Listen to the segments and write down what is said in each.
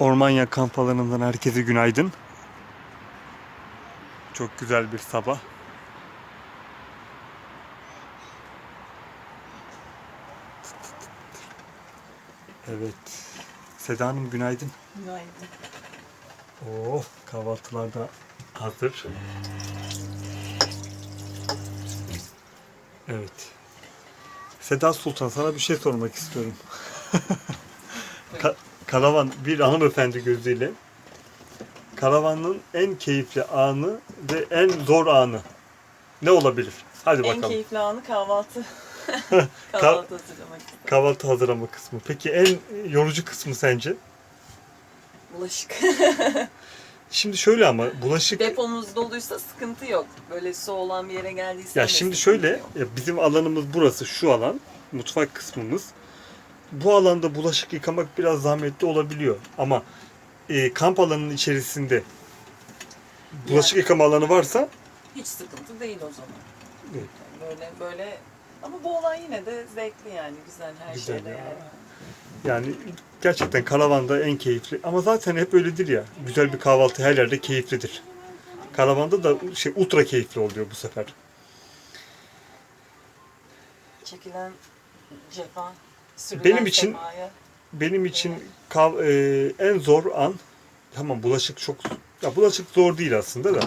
Ormanya kamp alanından herkese günaydın. Çok güzel bir sabah. Evet. Seda Hanım günaydın. Günaydın. Oo, kahvaltılar da hazır. Evet. Seda Sultan sana bir şey sormak istiyorum. Ka- karavan bir hanımefendi gözüyle karavanın en keyifli anı ve en zor anı ne olabilir? Hadi En bakalım. keyifli anı kahvaltı. kahvaltı hazırlamak. Kahvaltı hazırlama kısmı. Peki en yorucu kısmı sence? Bulaşık. Şimdi şöyle ama bulaşık Depomuz doluysa sıkıntı yok. Böyle su olan bir yere geldiyse Ya şimdi şöyle, yok. bizim alanımız burası, şu alan, mutfak kısmımız. Bu alanda bulaşık yıkamak biraz zahmetli olabiliyor. Ama e, kamp alanının içerisinde bulaşık yıkama alanı varsa Hiç sıkıntı değil o zaman. Evet. Yani Böyle böyle ama bu olay yine de zevkli yani güzel her Güzel şeyde ya. yani. yani gerçekten karavanda en keyifli. Ama zaten hep öyledir ya. Güzel bir kahvaltı her yerde keyiflidir. Karavanda da şey ultra keyifli oluyor bu sefer. Çekilen cefa, sürülen Benim için- semaya. Benim için kav- e, en zor an tamam bulaşık çok ya bulaşık zor değil aslında da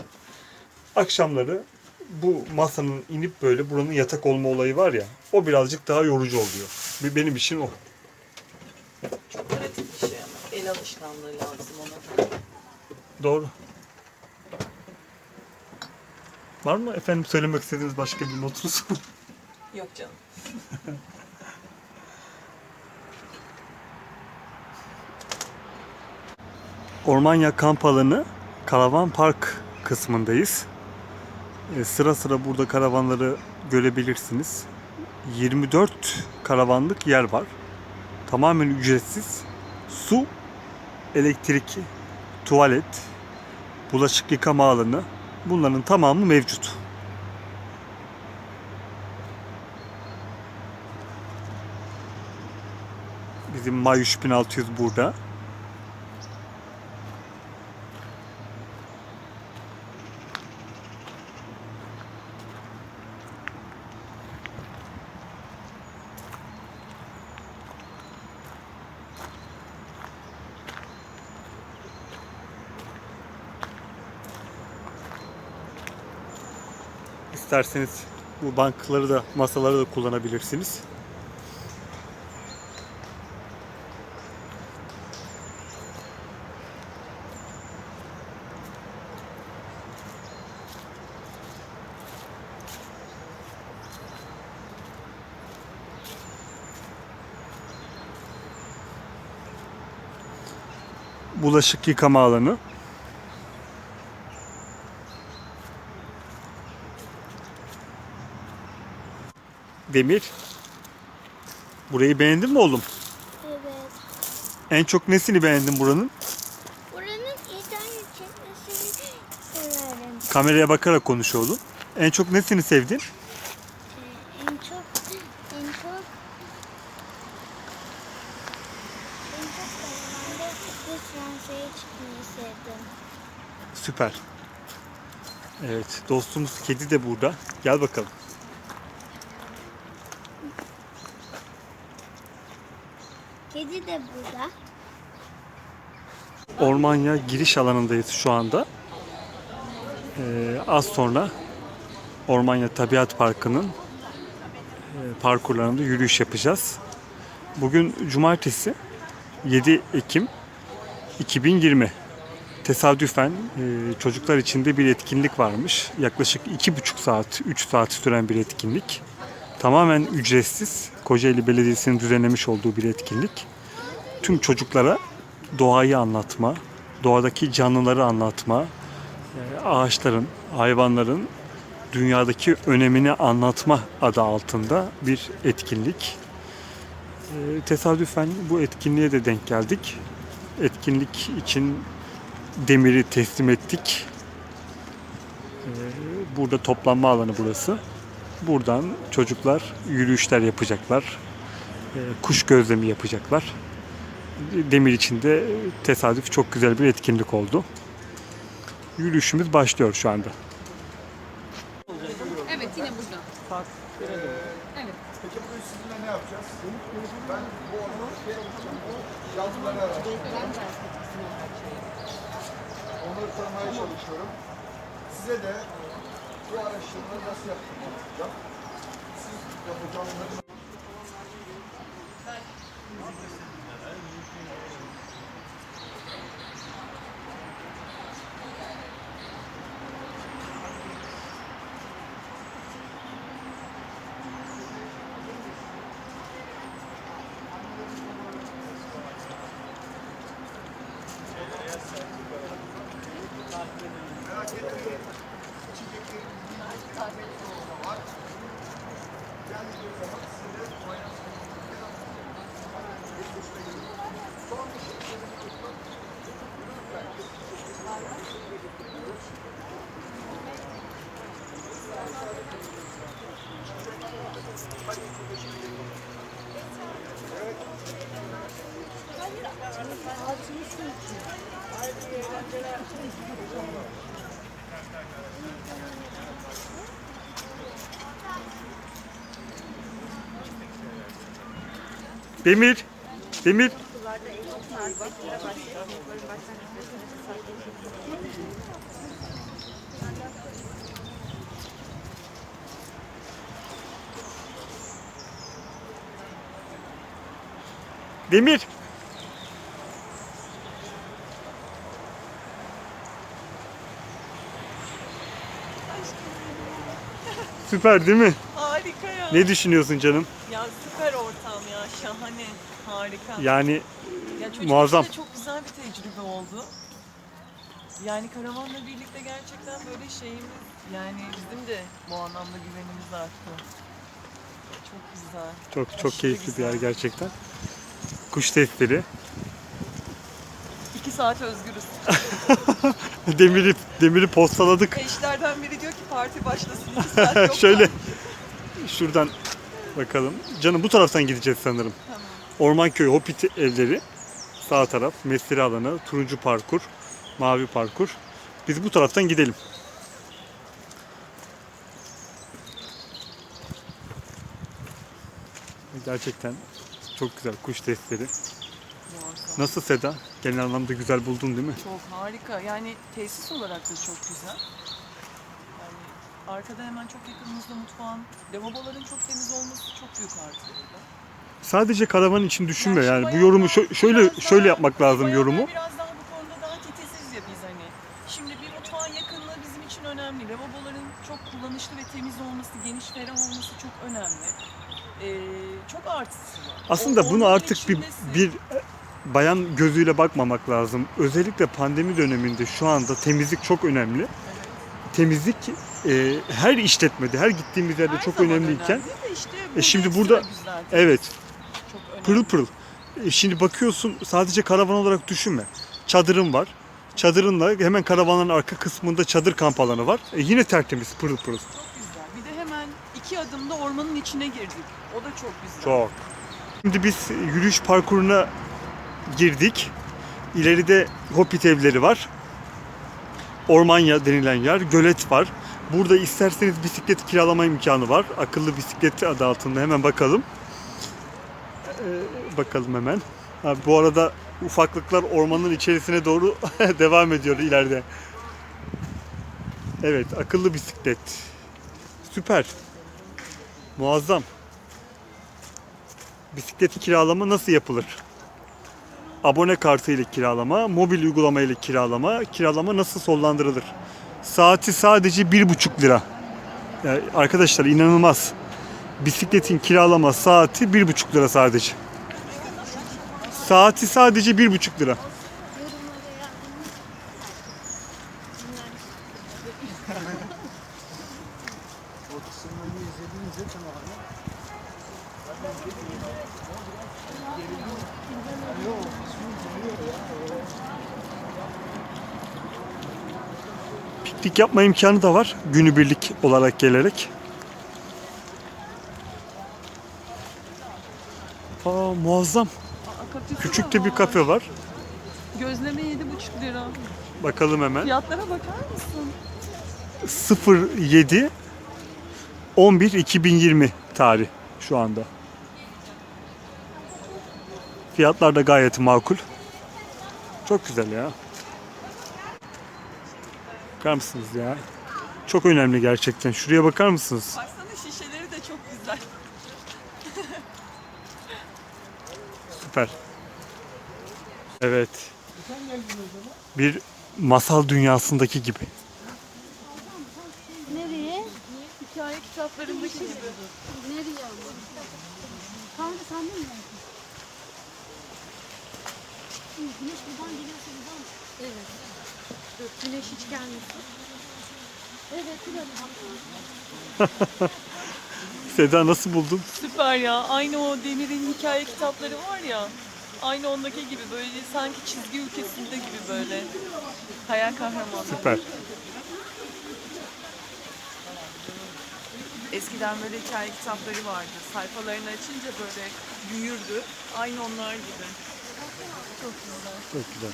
akşamları bu masanın inip böyle buranın yatak olma olayı var ya o birazcık daha yorucu oluyor. Benim için o. Çok pratik bir şey ama. El alışkanlığı lazım ona. Doğru. Var mı efendim söylemek istediğiniz başka bir notunuz? Yok canım. Ormanya kamp alanı karavan park kısmındayız. E, sıra sıra burada karavanları görebilirsiniz. 24 karavanlık yer var. Tamamen ücretsiz. Su, elektrik, tuvalet, bulaşık yıkama alanı bunların tamamı mevcut. Bizim May 3600 burada. İsterseniz bu bankları da masaları da kullanabilirsiniz. Bulaşık yıkama alanı. Demir. Burayı beğendin mi oğlum? Evet. En çok nesini beğendin buranın? Buranın internet çekmesini severim. Kameraya bakarak konuş oğlum. En çok nesini sevdin? Ee, en çok en çok en çok karavanda ve Fransa'ya çıkmayı sevdim. Süper. Evet, dostumuz kedi de burada. Gel bakalım. Kedi de burada. Ormanya giriş alanındayız şu anda. Ee, az sonra Ormanya Tabiat Parkı'nın e, parkurlarında yürüyüş yapacağız. Bugün cumartesi 7 Ekim 2020. Tesadüfen e, çocuklar için de bir etkinlik varmış. Yaklaşık 2,5 saat, 3 saat süren bir etkinlik. Tamamen ücretsiz. Kocaeli Belediyesi'nin düzenlemiş olduğu bir etkinlik. Tüm çocuklara doğayı anlatma, doğadaki canlıları anlatma, e, ağaçların, hayvanların dünyadaki önemini anlatma adı altında bir etkinlik. E, Tesadüfen bu etkinliğe de denk geldik. Etkinlik için demiri teslim ettik. E, Burada toplanma alanı burası. Buradan çocuklar yürüyüşler yapacaklar. Kuş gözlemi yapacaklar. Demir için de tesadüf çok güzel bir etkinlik oldu. Yürüyüşümüz başlıyor şu anda. Evet yine burada. Evet. Peki bugün sizinle ne yapacağız? Ben bu onu yazıları araştırıyorum. Onları tanımaya çalışıyorum. Size de bu araştırmayı nasıl anlatacağım. Siz yapacağınızları Demir, Demir. Demir. Süper değil mi? Harika ya. Ne düşünüyorsun canım? Ya süper ortam ya. Şahane. Harika. Yani Ya çocuk muazzam. için de çok güzel bir tecrübe oldu. Yani karavanla birlikte gerçekten böyle şeyimiz yani bizim de bu anlamda güvenimiz arttı. Çok güzel. çok çok Aşırı keyifli bir yer güzel. gerçekten. Kuş testleri. İki saat özgürüz. Demiri demiri postaladık. Eşlerden biri diyor ki parti başlasın. İki saat yok. Şöyle şuradan bakalım. Canım bu taraftan gideceğiz sanırım. Ormanköy Hopit evleri. Sağ taraf. Mesire alanı. Turuncu parkur. Mavi parkur. Biz bu taraftan gidelim. Gerçekten çok güzel kuş testleri. Muazzam. Nasıl Seda? Genel anlamda güzel buldun değil mi? Çok harika. Yani tesis olarak da çok güzel. Yani arkada hemen çok yakınımızda mutfağın, lavaboların çok temiz olması çok büyük artı. Sadece karavan için düşünme Yani yani. Bu yorumu şö- şöyle şöyle yapmak lazım yorumu. Biraz daha bu konuda daha titiziz ya biz hani. Şimdi bir mutfağın yakınlığı bizim için önemli. Lavaboların çok kullanışlı ve temiz olması, geniş ferah olması çok önemli. Ee, çok artısı var. Aslında O- bunu artık bir bir bayan gözüyle bakmamak lazım. Özellikle pandemi döneminde şu anda temizlik çok önemli. Temizlik e, her işletmede, her gittiğimiz yerde Her çok önemliyken önemli işte E şimdi burada- evet. Pırıl pırıl. E, şimdi bakıyorsun sadece karavan olarak düşünme. Çadırın var. Çadırınla hemen karavanın arka kısmında çadır kamp alanı var. E, yine tertemiz pırıl pırıl. Çok güzel. Bir de hemen iki adımda ormanın içine girdik. O da çok güzel. Çok. Şimdi biz yürüyüş parkuruna girdik. İleride Hobbit evleri var. Ormanya denilen yer, gölet var. Burada isterseniz bisiklet kiralama imkanı var. Akıllı bisiklet adı altında hemen bakalım. Ee, bakalım hemen. Ha, bu arada ufaklıklar ormanın içerisine doğru devam ediyor ileride. Evet, akıllı bisiklet. Süper. Muazzam. Bisiklet kiralama nasıl yapılır? Abone kartı ile kiralama, mobil uygulama ile kiralama, kiralama nasıl sonlandırılır? Saati sadece bir buçuk lira. Yani arkadaşlar inanılmaz. Bisikletin kiralama saati bir buçuk lira sadece. Saati sadece bir buçuk lira. Piknik yapma imkanı da var günübirlik olarak gelerek. Aa, muazzam. Aa, Küçük de bir kafe var. Gözleme 7,5 lira. Bakalım hemen. Fiyatlara bakar mısın? 07 11 2020 tarih şu anda. Fiyatlar da gayet makul. Çok güzel ya. Bakar mısınız ya? Çok önemli gerçekten. Şuraya bakar mısınız? Baksana şişeleri de çok güzel. Süper. Evet. Bir masal dünyasındaki gibi. Nereye? Hikaye kitaplarındaki gibi. Nereye? Kanka sen de mi? Güneş buradan geliyorsa buradan. Evet. Güneş hiç gelmesin. Evet, biraz. Seda nasıl buldun? Süper ya. Aynı o Demir'in hikaye kitapları var ya. Aynı ondaki gibi böyle sanki çizgi ülkesinde gibi böyle. Hayal kahramanı. Süper. Eskiden böyle hikaye kitapları vardı. Sayfalarını açınca böyle büyürdü. Aynı onlar gibi. Çok güzel. Çok güzel.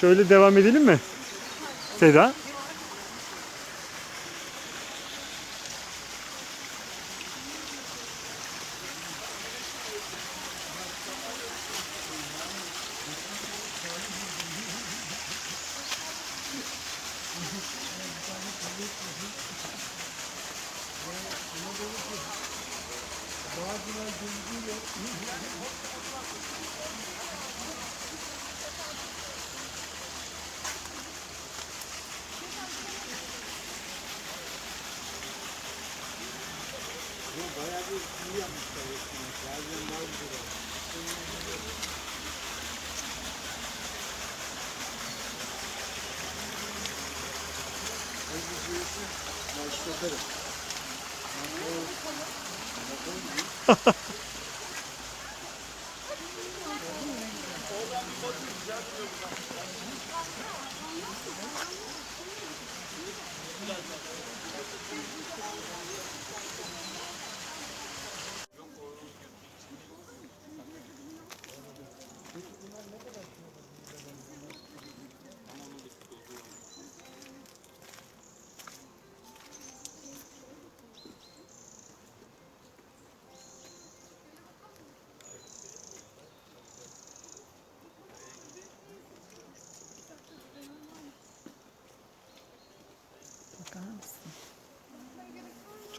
Şöyle devam edelim mi? Seda. Bakar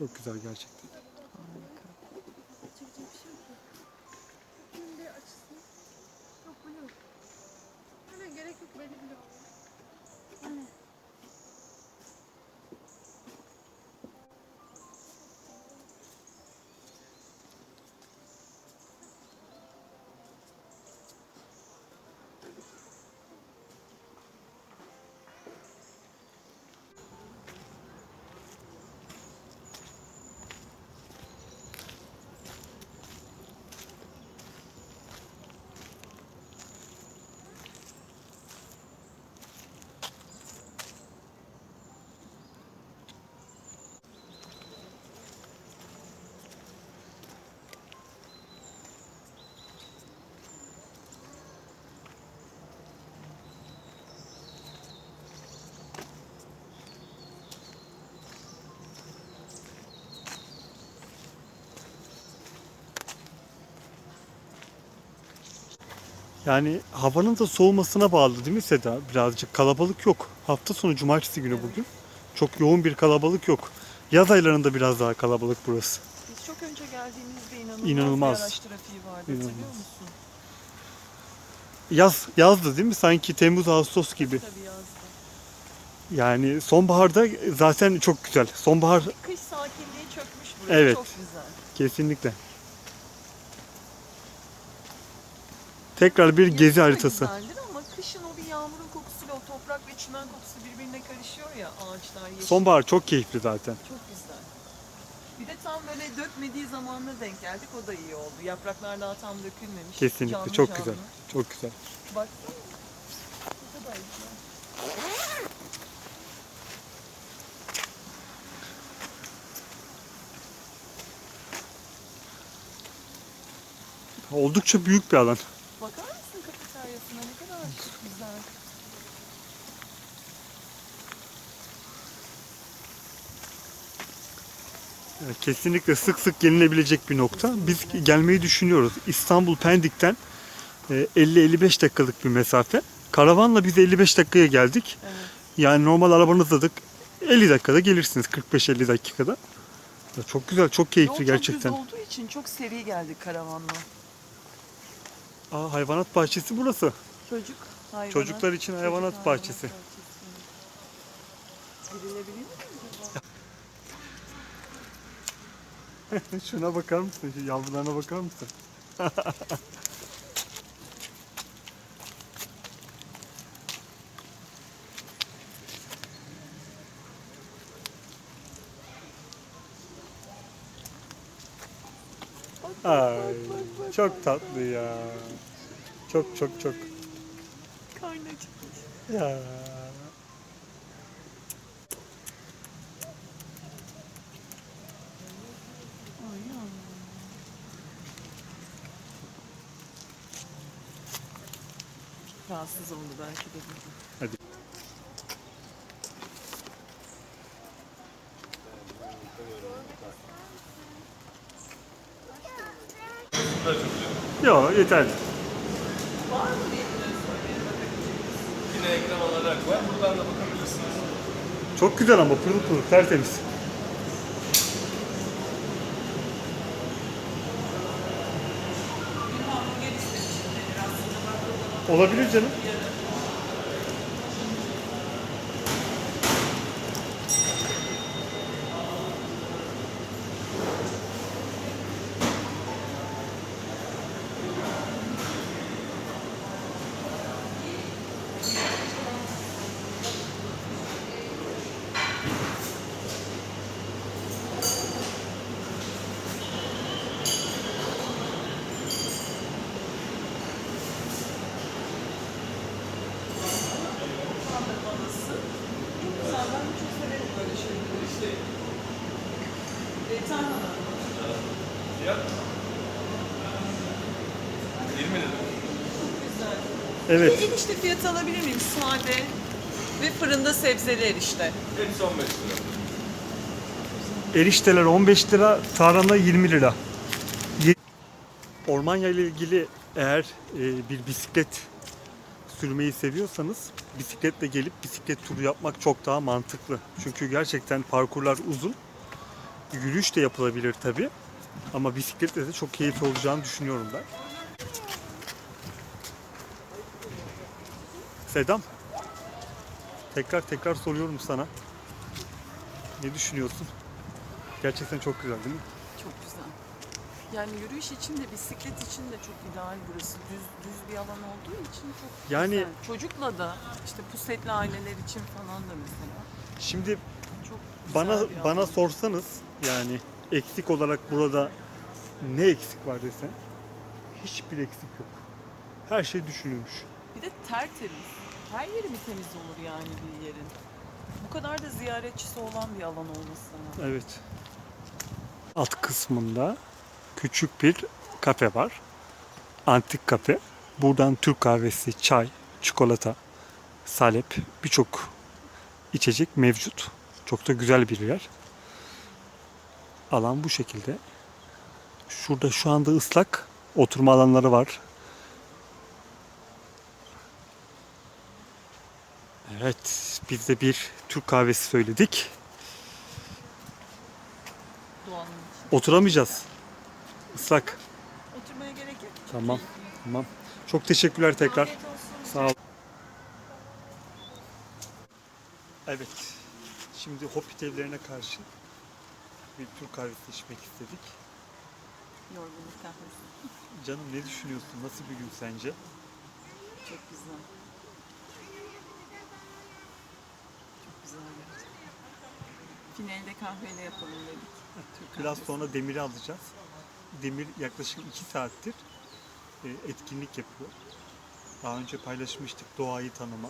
Çok güzel gerçekten. Yok. Hemen gerek yok benim bile. Yani havanın da soğumasına bağlı değil mi Seda? Birazcık kalabalık yok. Hafta sonu cumartesi günü bugün. Çok yoğun bir kalabalık yok. Yaz aylarında biraz daha kalabalık burası. Biz çok önce geldiğimizde inanılmaz, İnanılmaz. bir araç trafiği vardı. Hatırlıyor İnanılmaz. musun? Yaz yazdı değil mi? Sanki Temmuz Ağustos gibi. Tabii yazdı. Yani sonbaharda zaten çok güzel. Sonbahar Kış sakinliği çökmüş buraya. Evet. Çok güzel. kesinlikle. Tekrar bir gezi haritası. Güzeldir ama kışın o bir yağmurun kokusuyla o toprak ve çimen kokusu birbirine karışıyor ya ağaçlar yeşil. Sonbahar çok keyifli zaten. Çok güzel. Bir de tam böyle dökmediği zamanına denk geldik. O da iyi oldu. Yapraklar daha tam dökülmemiş. Kesinlikle Canlı çok canlı. güzel. Çok güzel. Baksana. Güzel. Oldukça büyük bir alan. Kesinlikle sık sık gelinebilecek bir nokta. Biz gelmeyi düşünüyoruz. İstanbul Pendik'ten e, 50-55 dakikalık bir mesafe. Karavanla biz 55 dakikaya geldik. Evet. Yani normal arabanızla da 50 dakikada gelirsiniz. 45-50 dakikada. Ya çok güzel, çok keyifli Yol gerçekten. çok olduğu için çok seri geldik karavanla. Aa, hayvanat bahçesi burası. Çocuk hayvanat. Çocuklar için çocuk hayvanat bahçesi. Girilebilir mi? Şuna bakar mısın? Şu yavrularına bakar mısın? Ay, çok tatlı ya. Çok çok çok. Karnı acıkmış. Ya. Rahatsız oldu belki de. Hadi. Yok yeter. Yine ekran olarak var. Buradan da bakabilirsiniz. Çok güzel ama pırıl pırıl tertemiz. Olabilir canım. Evet. Bir enişte fiyatı alabilir miyim? Sade ve fırında sebzeli erişte. Hepsi 15 lira. Erişteler 15 lira, tarhana 20 lira. Ormanya ile ilgili eğer e, bir bisiklet sürmeyi seviyorsanız bisikletle gelip bisiklet turu yapmak çok daha mantıklı. Çünkü gerçekten parkurlar uzun. Yürüyüş de yapılabilir tabi. Ama bisikletle de çok keyifli olacağını düşünüyorum ben. Sedam. Tekrar tekrar soruyorum sana. Ne düşünüyorsun? Gerçekten çok güzel değil mi? Çok güzel. Yani yürüyüş için de bisiklet için de çok ideal burası. Düz düz bir alan olduğu için çok Yani- güzel. Çocukla da işte pusetli aileler için falan da mesela. Şimdi Çok bana bana alan. sorsanız yani eksik olarak burada ne eksik var desen hiçbir eksik yok. Her şey düşünülmüş. Bir de tertemiz. Her yeri mi temiz olur yani bir yerin? Bu kadar da ziyaretçisi olan bir alan olması. Evet. Alt kısmında küçük bir kafe var. Antik kafe. Buradan Türk kahvesi, çay, çikolata, salep birçok içecek mevcut. Çok da güzel bir yer. Alan bu şekilde. Şurada şu anda ıslak oturma alanları var. Evet, biz de bir Türk kahvesi söyledik. Oturamayacağız. Islak. Oturmaya gerek yok. Tamam. Tamam. Çok teşekkürler tekrar. Sağ ol. Evet. Şimdi Hobbit evlerine karşı bir Türk kahvesi içmek istedik. Yorgunluk kahvesi. Canım ne düşünüyorsun? Nasıl bir gün sence? Çok güzel. Çok güzel gerçekten. Finalde kahveyle yapalım dedik. Türk Biraz kahvesi. sonra Demir'i alacağız. Demir yaklaşık 2 saattir e, etkinlik yapıyor. Daha önce paylaşmıştık doğayı tanıma,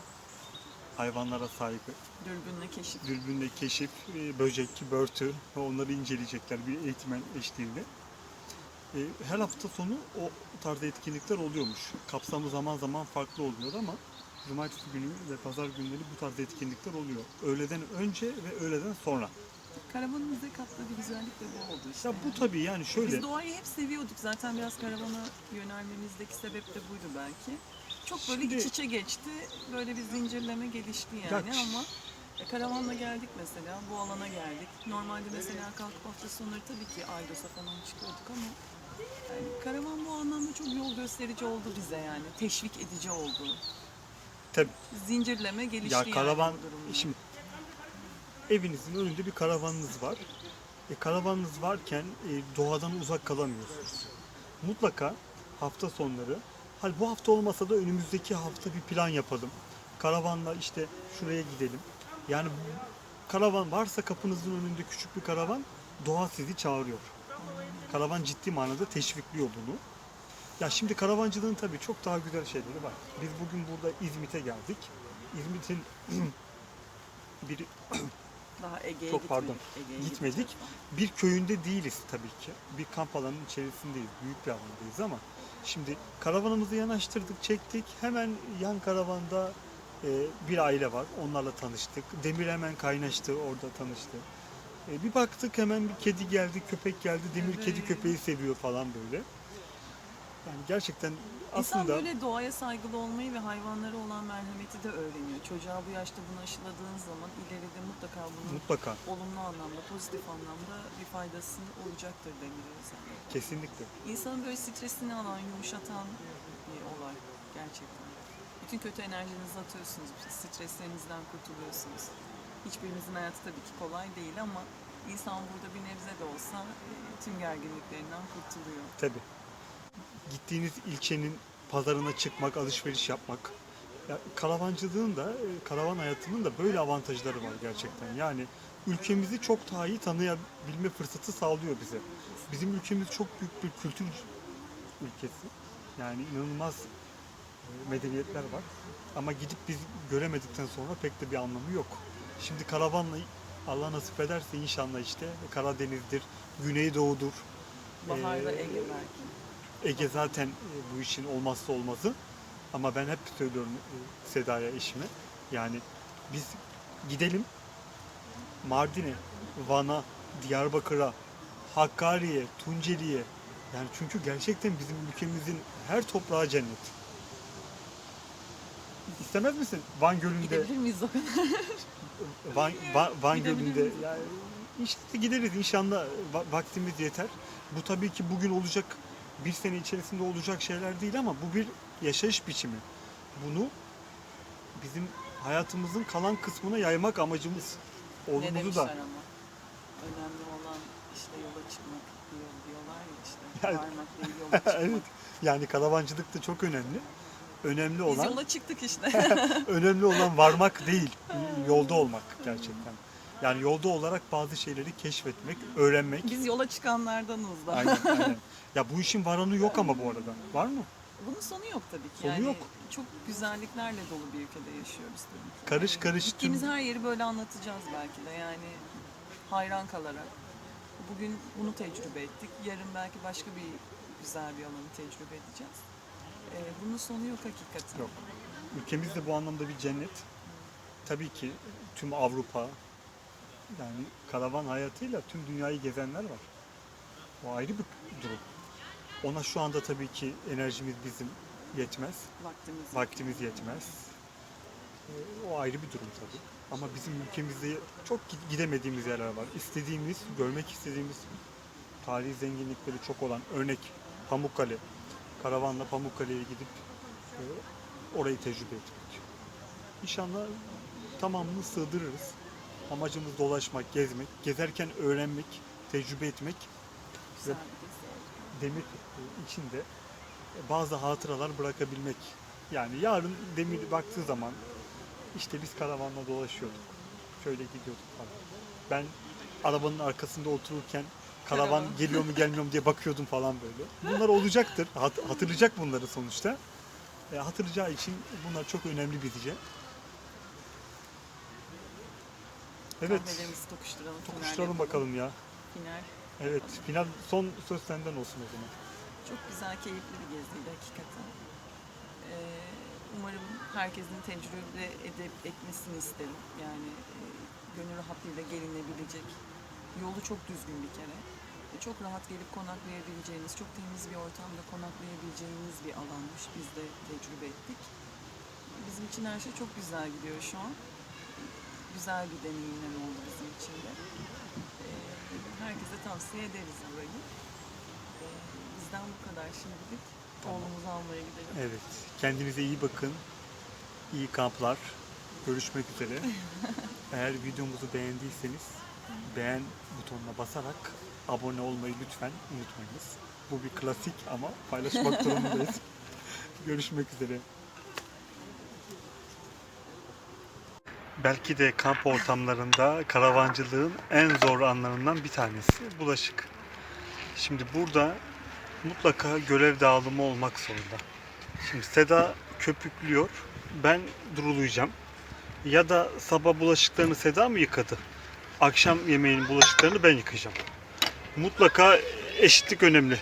hayvanlara saygı, Dürbünle keşif. dürbünle keşif, e, böcek, börtü onları inceleyecekler bir eğitmen eşliğinde. E, her hafta sonu o tarzda etkinlikler oluyormuş. Kapsamı zaman zaman farklı oluyor ama cumartesi günü ve pazar günleri bu tarz etkinlikler oluyor. Öğleden önce ve öğleden sonra. Karavanın bize kattığı bir güzellik de bu oldu işte. Ya bu tabii yani şöyle Biz doğayı hep seviyorduk. Zaten biraz karavana yönelmemizdeki sebep de buydu belki. Çok böyle Şimdi- iç içe geçti. Böyle bir zincirleme gelişti yani Ya- ama e, karavanla geldik mesela. Bu alana geldik. Normalde mesela kalkıp hafta sonları tabii ki Aydos'a falan çıkıyorduk ama yani karavan bu anlamda çok yol gösterici oldu bize yani. Teşvik edici oldu. Tabii Zincirleme gelişti ya yani karavan durumda. şimdi evinizin önünde bir karavanınız var. E, karavanınız varken e, doğadan uzak kalamıyorsunuz. Mutlaka hafta sonları, hadi bu hafta olmasa da önümüzdeki hafta bir plan yapalım. Karavanla işte şuraya gidelim. Yani karavan varsa kapınızın önünde küçük bir karavan, doğa sizi çağırıyor. Karavan ciddi manada teşvikliyor bunu. Ya şimdi karavancılığın tabii çok daha güzel şeyleri var. Biz bugün burada İzmit'e geldik. İzmit'in bir daha Ege'ye çok gitmedik. pardon, Ege'ye gitmedik. gideceğiz. bir köyünde değiliz tabii ki. Bir kamp alanının içerisindeyiz. Büyük bir alandayız ama şimdi karavanımızı yanaştırdık, çektik. Hemen yan karavanda e, bir aile var. Onlarla tanıştık. Demir hemen kaynaştı, orada tanıştı. E, bir baktık hemen bir kedi geldi, köpek geldi. Demir kedi köpeği seviyor falan böyle. Yani gerçekten İnsan aslında böyle doğaya saygılı olmayı ve hayvanlara olan merhameti de öğreniyor. Çocuğa bu yaşta bunu aşıladığın zaman ileride mutlaka bunun mutlaka, olumlu anlamda, pozitif anlamda bir faydası olacaktır Demir'e özellikle. kesinlikle. İnsanın böyle stresini alan, yumuşatan bir olay gerçekten. Bütün kötü enerjinizi atıyorsunuz, streslerinizden kurtuluyorsunuz. Hiçbirimizin hayatı tabii ki kolay değil ama insan burada bir nebze de olsa e, tüm gerginliklerinden kurtuluyor. Tabii. Gittiğiniz ilçenin pazarına çıkmak, alışveriş yapmak. Ya, karavancılığın da, e, karavan hayatının da böyle avantajları var gerçekten. Yani ülkemizi çok daha iyi tanıyabilme fırsatı sağlıyor bize. Bizim ülkemiz çok büyük bir kültür ülkesi. Yani inanılmaz e, medeniyetler var. Ama gidip biz göremedikten sonra pek de bir anlamı yok. Şimdi karavanla Allah nasip ederse inşallah işte Karadeniz'dir, Güneydoğu'dur, Baharda Ee, Ege belki. Ege zaten e, bu işin olmazsa olmazı. Ama ben hep söylüyorum e, Seda'ya eşime. Yani biz gidelim Mardin'e, Van'a, Diyarbakır'a, Hakkari'ye, Tunceli'ye. Yani çünkü gerçekten bizim ülkemizin her toprağı cennet. İstemez misin Van Gölü'nde, Gidebilir miyiz o kadar? Van, Van, Van Gölü'nde yani inşallah gideriz inşallah va- vaktimiz yeter. Bu tabii ki bugün olacak bir sene içerisinde olacak şeyler değil ama bu bir yaşayış biçimi. Bunu bizim hayatımızın kalan kısmına yaymak amacımız. ne demişler da ama. Önemli olan işte yola çıkmak diyor, diyorlar ya işte. Yani- Varmak değil yola çıkmak. evet yani karavancılık da çok önemli. Önemli Biz olan yola çıktık işte. önemli olan varmak değil, yolda olmak gerçekten. Yani yolda olarak bazı şeyleri keşfetmek, öğrenmek. Biz yola çıkanlardanız da. Aynen, aynen. Ya bu işin varanı yok ama bu arada. Var mı? Bunun sonu yok tabii ki. Sonu yani yok. Çok güzelliklerle dolu bir ülkede yaşıyoruz tabii ki. Karış karış tüm Gittiğimiz her yeri böyle anlatacağız belki de yani hayran kalarak. Bugün bunu tecrübe ettik. Yarın belki başka bir güzel bir alanı tecrübe edeceğiz. Ee, bunun sonu yok hakikaten. Yok. ülkemiz de bu anlamda bir cennet. Tabii ki tüm Avrupa yani karavan hayatıyla tüm dünyayı gezenler var. O ayrı bir durum. Ona şu anda tabii ki enerjimiz bizim yetmez. Vaktimiz. Vaktimiz yetmez. Ee, O ayrı bir durum tabii. Ama bizim ülkemizde çok gi- gidemediğimiz yerler var. İstediğimiz, görmek istediğimiz tarihi zenginlikleri çok olan örnek Pamukkale. Karavanla Pamukkale'ye gidip e, orayı tecrübe etmek. İnşallah tamamını sığdırırız. Amacımız dolaşmak, gezmek, gezerken öğrenmek, tecrübe etmek Güzel bir demir içinde bazı hatıralar bırakabilmek. Yani yarın demir baktığı zaman işte biz karavanla dolaşıyorduk. Şöyle gidiyorduk falan. Ben arabanın arkasında otururken karavan Karavan. geliyor mu gelmiyor mu diye bakıyordum falan böyle. Bunlar olacaktır. Hat- hatırlayacak bunları sonuçta. E, hatırlayacağı için bunlar çok önemli bizce. Evet. Kahvelerimizi tokuşturalım. Tokuşturalım bakalım ya. Final. Evet, final son söz senden olsun o zaman. Çok güzel, keyifli bir geziydi hakikaten. Ee, umarım herkesin tecrübe edip etmesini isterim. Yani e, gönül rahatlığıyla gelinebilecek. Yolu çok düzgün bir kere. E, çok rahat gelip konaklayabileceğiniz, çok temiz bir ortamda konaklayabileceğiniz bir alanmış. Biz de tecrübe ettik. Bizim için her şey çok güzel gidiyor şu an. Güzel bir deneyimleme oldu bizim için de. Ee, herkese tavsiye ederiz burayı. Ee, bizden bu kadar şimdilik. Oğlumuzu almaya gidelim. Evet, kendinize iyi bakın. İyi kamplar. Görüşmek üzere. Eğer videomuzu beğendiyseniz beğen butonuna basarak abone olmayı lütfen unutmayınız. Bu bir klasik ama paylaşmak durumundayız. Görüşmek üzere. Belki de kamp ortamlarında karavancılığın en zor anlarından bir tanesi bulaşık. Şimdi burada mutlaka görev dağılımı olmak zorunda. Şimdi Seda köpüklüyor, ben durulayacağım. Ya da sabah bulaşıklarını Seda mı yıkadı? Akşam yemeğinin bulaşıklarını ben yıkayacağım. Mutlaka eşitlik önemli.